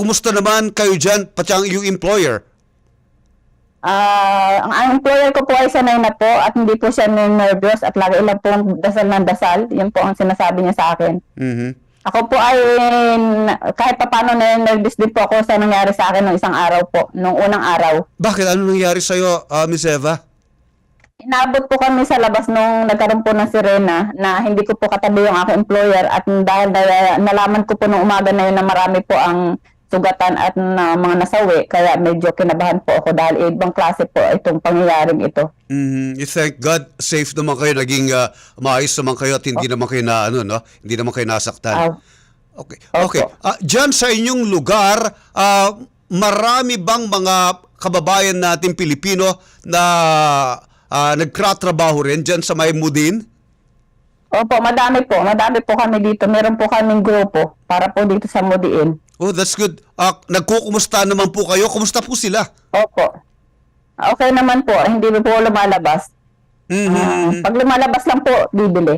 kumusta naman kayo dyan, pati ang iyong employer? Ah, ang, employer ko po ay sanay na po at hindi po siya nervous at lagi lang po dasal ng dasal. Yun po ang sinasabi niya sa akin. Mhm. Ako po ay kahit pa paano na nervous din po ako sa nangyari sa akin nung isang araw po, nung unang araw. Bakit? Ano nangyari sa'yo, uh, Miss Eva? Inabot po kami sa labas nung nagkaroon po ng sirena na hindi ko po katabi yung aking employer at dahil na, nalaman ko po nung umaga na yun na marami po ang sugatan at na mga nasawi kaya medyo kinabahan po ako dahil ibang klase po itong pangyayaring ito. Mhm. You thank God, safe naman kayo, naging uh, maayos naman kayo at hindi naman kayo na, ano, no? Hindi naman kayo nasaktan. Ah, Okay. Opo. Okay. Ah, diyan sa inyong lugar, ah, marami bang mga kababayan natin Pilipino na ah, nagtratrabaho rin diyan sa Maymudin? Opo, madami po. Madami po kami dito. Meron po kaming grupo para po dito sa Mudiin. Oh, that's good. Ah, nagkukumusta naman po kayo? Kumusta po sila? Opo. Okay naman po. Hindi po lumalabas. Mhm. Ah, pag lumalabas lang po, bibili.